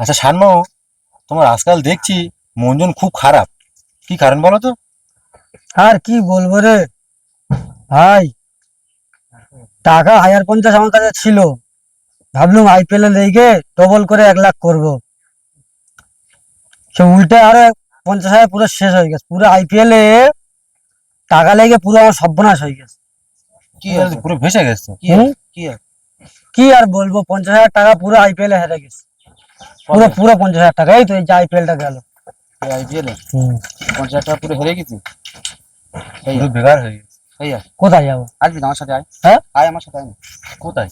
আচ্ছা শানমো তোমার আজকাল দেখছি মনজন খুব খারাপ। কি কারণ বলো তো? আর কি বলব রে? ভাই টাকা হাজার পঞ্চাশ আমার কাছে ছিল। ভাবলুম আইপিএল এ লেগে ডবল করে এক লাখ করব। সে উল্টে আরে পঞ্চাশ হাজার পুরো শেষ হয়ে গেছে। পুরো আইপিএল এ টাকা লেগে পুরো আমার সর্বনাশ হয়ে গেছে। কি পুরো ভেসে গেছে? কি আর? কি আর বলব? পঞ্চাশ হাজার টাকা পুরো আইপিএল এ হেরে গেছে। পুরো পুরো পঞ্চাশ হাজার টাকা এই তো এই যে আইপিএল টা গেল। হুম। পঞ্চাশ টাকা পুরো হেরে গেছি? বেকার হয়ে গেছে। ভাইয়া কোথায় যাব? আসবি আমার সাথে আয়। হ্যাঁ? আয় আমার সাথে আয়। কোথায়?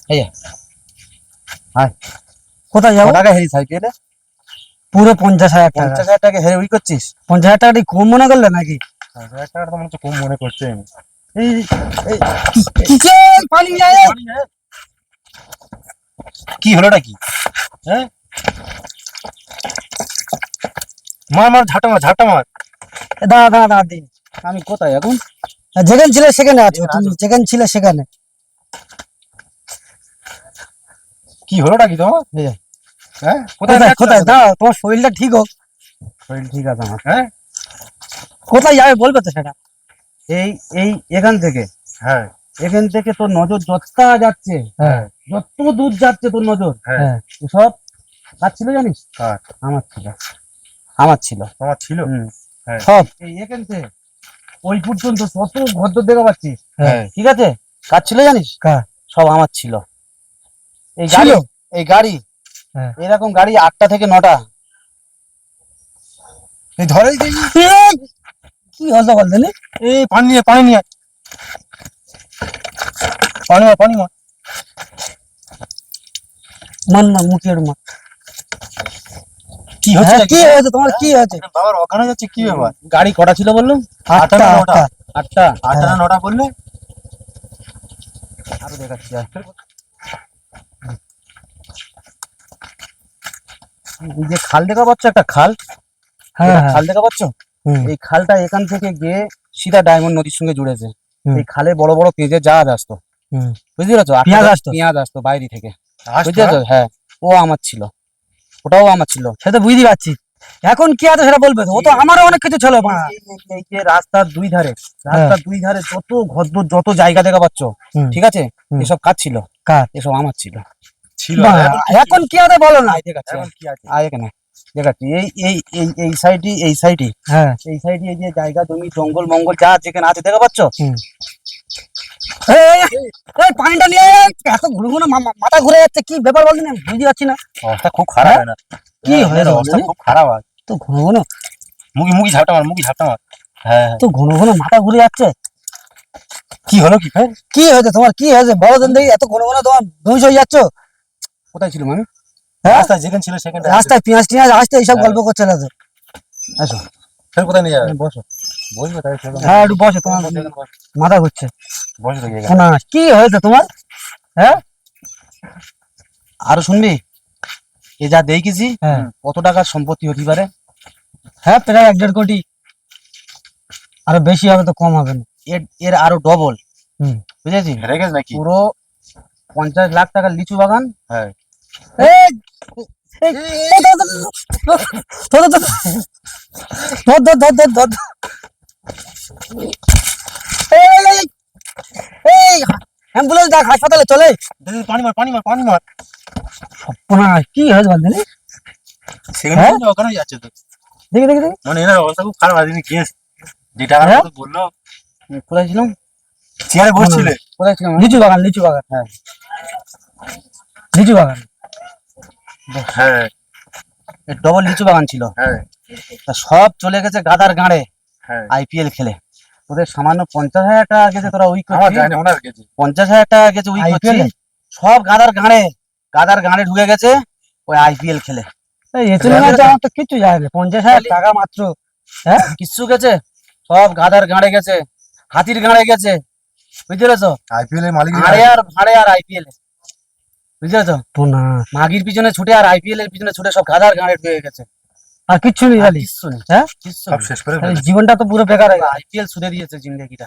কোথায় যাব? টাকা হেরিস আইপিএল এ? পুরো পঞ্চাশ হাজার টাকা। পঞ্চাশ হাজার টাকা হেরে উই করছিস? পঞ্চাশ হাজার টাকাটি কম মনে করলে নাকি? পঞ্চাশ হাজার টাকাটা তো মনে হচ্ছে কম মনে করছে। এই পালিয়ে যায়। কি হলোটা কি? হ্যাঁ? মার মার ঝাঁটা মার ঝাঁটা মার। দাঁড়া দাঁড়া দাঁড়া দিন। আমি কোথায় এখন? যেখানে ছিলে সেখানে আছো তুমি যেখানে ছিলে সেখানে। কি হলোটা যে, হ্যাঁ? কোথায় কোথায় তোমার শরীরটা ঠিক হোক। শরীর ঠিক আছে আমার। হ্যাঁ? কোথায় যাবে বলবে তো সেটা? এই এই এখান থেকে। হ্যাঁ। এখান থেকে তোর নজর যতটা যাচ্ছে হ্যাঁ। যত দূর যাচ্ছে তোর নজর হ্যাঁ। হ্যাঁ। সব কার ছিল জানিস? কার? আমার ছিল। আমার ছিল। তোমার ছিল? হ্যাঁ। সব। এই এখান থেকে ওই পর্যন্ত কত ঘর দেখা পাচ্ছিস ঠিক আছে? কার ছিল জানিস? কার? সব আমার ছিল। এই গাড়ি এই গাড়ি। হ্যাঁ। এরকম গাড়ি আটটা থেকে নটা। এই ধরেই কি হলো বলতে নি এই পানি নিয়ে পানি নিয়ে। পানি মার পানি মার। মান মান মুখের মা কি হচ্ছে হ্যাঁ, কি হয়েছে? তোমার কি হয়েছে? বাবার ওখানে যাচ্ছে কি ব্যাপার? গাড়ি কটা ছিল আটটা আটটা নটা? আটটা? আটটা না নটা বললে? আরও দেখাচ্ছি আর। এই যে খাল দেখা পাচ্ছ একটা খাল? হ্যাঁ এটা হ্যাঁ। খাল দেখা পাচ্ছ? হুম, এই খালটা এখান থেকে গিয়ে সিধা ডায়মন্ড নদীর সঙ্গে জুড়েছে। হুম। এই খালে বড় বড় পেঁজে জাহাজ আসতো। হুম। বুঝতে পেরেছ? পেঁয়াজ আসতো? পেঁয়াজ আসতো বাইরে থেকে। বুঝতে পেরেছ? হ্যাঁ। ও আমার ছিল। ওটাও আমার ছিল। সে তো বুঝতে পারছি এখন কি আছে সেটা বলবে? তো ও তো আমারও অনেক কিছু ছিল এই- যে রাস্তার দুই ধারে রাস্তার দুই ধারে যত ঘরদোর যত জায়গা দেখা পাচ্ছ ঠিক আছে? এসব কাজ ছিল। কার? এসব আমার ছিল। ছিল। এখন কি- আছে বলো না আয় দেখাচ্ছি এখন কি আছে? আয় এখানে। দেখাচ্ছি এই এই এই এই সাইডে এই সাইডে হ্যাঁ। এই সাইডে এই যে জায়গা জমি জঙ্গল মঙ্গল যা যেখানে আছে দেখা পাচ্ছ? এই, পানিটা নিয়ে এত ঘুরে ঘুরে মাথা ঘুরে যাচ্ছে কি ব্যাপার বলতে না? বুঝতে পারছি না। অবস্থা খুব খারাপ না। কি হ্যাঁ, অবস্থা খুব খারাপ হয়। তো মুখি মুখি ঝাপটা মার মুখি ঝাপটা মার। হ্যাঁ হ্যাঁ। তো ঘন ঘন মাথা ঘুরে যাচ্ছে। কি হলো কি? ফের কি হয়েছে তোমার? কি হয়েছে? বড় দিন দেখি এত ঘন ঘন তোমার ধুইস হয়ে যাচ্ছ। কোথায় ছিল মানে? হ্যাঁ? রাস্তায় যেখানে ছিল সেখানে রাস্তায় পেঁয়াজ টিয়াজ আসতে এইসব হ্যাঁ। গল্প করছে না তো। আসো। ফের কোথায় নিয়ে যাবে? বসো। হ্যাঁ একটু বসে তোমার মাথা ঘুরছে বসে কি হয়েছে তোমার আরও শুনবি এ যা দেখেছি হ্যাঁ কত টাকার সম্পত্তি হতে পারে হ্যাঁ প্রায় এক দেড় কোটি আরও বেশি হবে তো কম হবে না এর এর আরও ডবল হুম। বুঝেছি নাকি পুরো পঞ্চাশ লাখ টাকার লিচু বাগান হ্যাঁ ধর, ধর, ধর, ধর, ধর, ধর, ধর, ধর, ধর, ধর। এই, এই, এই, অ্যাম্বুলেন্স ডাক হাসপাতালে চলে। পানি মার পানি মার পানি মার। কি হয়েছে বলতে সেখানে হ্যাঁ? ওখানে যাচ্ছে তো। দেখি দেখি দেখি। মানে এনার অবস্থা খুব খারাপ আছে কেস যে টাকা হ্যাঁ? বলল কোথায় ছিলাম? চেয়ারে বসছিলে। কোথায় ছিলাম? লিচু বাগান লিচু বাগান। হ্যাঁ। লিচু বাগান। হ্যাঁ। ডবল লিচু বাগান ছিল। হ্যাঁ। সব চলে গেছে গাদার গাঁড়ে। হ্যাঁ। আইপিএল খেলে। ওদের সামান্য পঞ্চাশ হাজার টাকা গেছে তোরা উইক পঞ্চাশ হাজার টাকা গেছে উইক করছিস? সব গাদার গাঁড়ে গাদার গাঁড়ে ঢুকে গেছে ওই আইপিএল খেলে। এই এতে হচ্ছে আমার তো কিছু যায় না পঞ্চাশ হাজার টাকা মাত্র কিচ্ছু গেছে? সব গাদার গাঁড়ে গেছে হাতির গাঁড়ে গেছে। বুঝতে পেরেছ? আইপিএল এর মালিক আর ভাড়ে আর আইপিএল বুঝতে পেরেছ? মাগির পিছনে ছুটে আর আইপিএল এর পিছনে ছুটে সব গাদার গাঁড়ে ঢুকে গেছে। আর কিচ্ছু নেই খালি। কিচ্ছু নেই। হ্যাঁ? সব শেষ করে জীবনটা তো পুরো বেকার হয়ে আইপিএল শুনে দিয়েছে জিন্দগিটা।